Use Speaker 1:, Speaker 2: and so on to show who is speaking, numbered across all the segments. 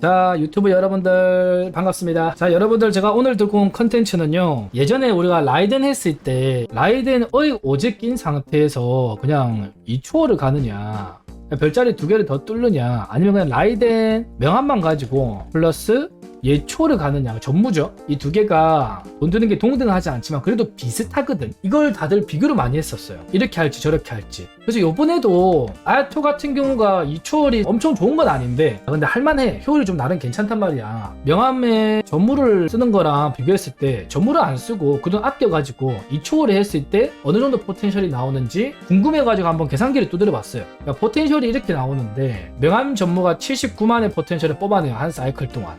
Speaker 1: 자 유튜브 여러분들 반갑습니다. 자 여러분들 제가 오늘 들고 온 컨텐츠는요 예전에 우리가 라이덴 했을 때 라이덴의 오제 낀 상태에서 그냥 이 초월을 가느냐 별자리 두 개를 더 뚫느냐 아니면 그냥 라이덴 명함만 가지고 플러스 예초를 가느냐 전무죠. 이 두 개가 돈 드는 게 동등하지 않지만 그래도 비슷하거든. 이걸 다들 비교를 많이 했었어요. 이렇게 할지 저렇게 할지. 그래서 요번에도 아야토 같은 경우가 이 초월이 엄청 좋은 건 아닌데 근데 할만해. 효율이 좀 나름 괜찮단 말이야. 명함에 전무를 쓰는 거랑 비교했을 때 전무를 안 쓰고 그돈 아껴가지고 이 초월을 했을 때 어느 정도 포텐셜이 나오는지 궁금해가지고 한번 계산기를 두드려 봤어요. 그러니까 포텐셜이 이렇게 나오는데 명함 전무가 79만의 포텐셜을 뽑아내요 한 사이클 동안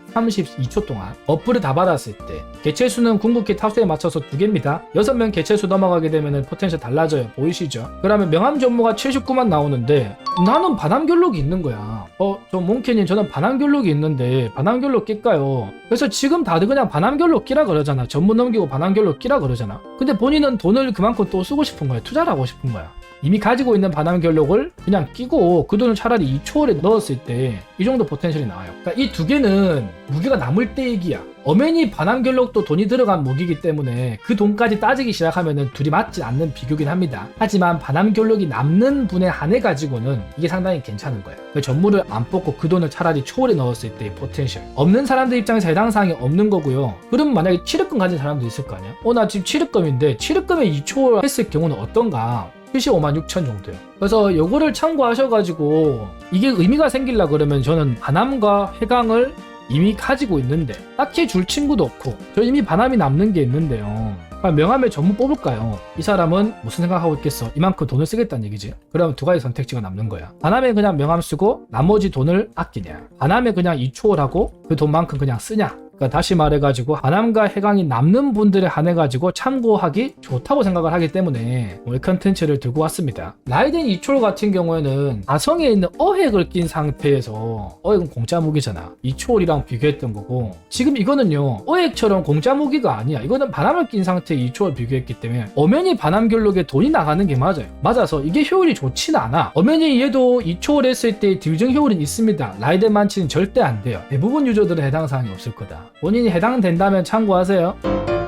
Speaker 1: 32초 동안 어플을 다 받았을 때 개체수는 궁극기 탑수에 맞춰서 두 개입니다. 6명 개체수 넘어가게 되면 포텐셜 달라져요. 보이시죠? 그러면 명함 전무가 79만 나오는데 나는 반함결록이 있는 거야. 어 저 몽키님 저는 반함결록이 있는데 반함결록 낄까요? 그래서 지금 다들 그냥 반함결록 끼라 그러잖아. 전무 넘기고 반함결록 끼라 그러잖아. 근데 본인은 돈을 그만큼 또 쓰고 싶은 거야? 투자를 하고 싶은 거야 이미 가지고 있는 반함결록을 그냥 끼고 그 돈을 차라리 이 초월에 넣었을 때 이 정도 포텐셜이 나와요. 그러니까 이 두 개는 무게가 남을 때 얘기야. 어맨이 반함결록도 돈이 들어간 무기이기 때문에 그 돈까지 따지기 시작하면 둘이 맞지 않는 비교긴 합니다. 하지만 반함결록이 남는 분에 한해 가지고는 이게 상당히 괜찮은 거예요. 그 전무를 안 뽑고 그 돈을 차라리 초월에 넣었을 때의 포텐셜. 없는 사람들 입장에서 해당 사항이 없는 거고요. 그럼 만약에 7흑금 가진 사람도 있을 거 아니야? 어 나 지금 7흑금인데 7흑금에 2초월 했을 경우는 어떤가? 75만 6천 정도요. 그래서 요거를 참고하셔가지고 이게 의미가 생길라 그러면 저는 반함과 해강을 이미 가지고 있는데 딱히 줄 친구도 없고 저 이미 반함이 남는 게 있는데요. 그럼 명함에 전무 뽑을까요? 이 사람은 무슨 생각하고 있겠어? 이만큼 돈을 쓰겠다는 얘기지. 그럼 두 가지 선택지가 남는 거야. 반함에 그냥 명함 쓰고 나머지 돈을 아끼냐. 반함에 그냥 이초월하고 그 돈만큼 그냥 쓰냐. 그러니까 다시 말해가지고 반함과 해강이 남는 분들에 한해가지고 참고하기 좋다고 생각을 하기 때문에 오늘 컨텐츠를 들고 왔습니다. 라이덴 이초월 같은 경우에는 가성에 있는 어획을 낀 상태에서 어획은 공짜 무기잖아. 이초월이랑 비교했던 거고 지금 이거는요 어획처럼 공짜 무기가 아니야. 이거는 반함을 낀 상태의 이초월 비교했기 때문에 엄연히 반함 결록에 돈이 나가는 게 맞아요. 맞아서 이게 효율이 좋진 않아. 엄연히 얘도 이초월 했을 때 딜증 효율은 있습니다. 라이덴 만치는 절대 안 돼요. 대부분 유저들은 해당 사항이 없을 거다. 본인이 해당된다면 참고하세요.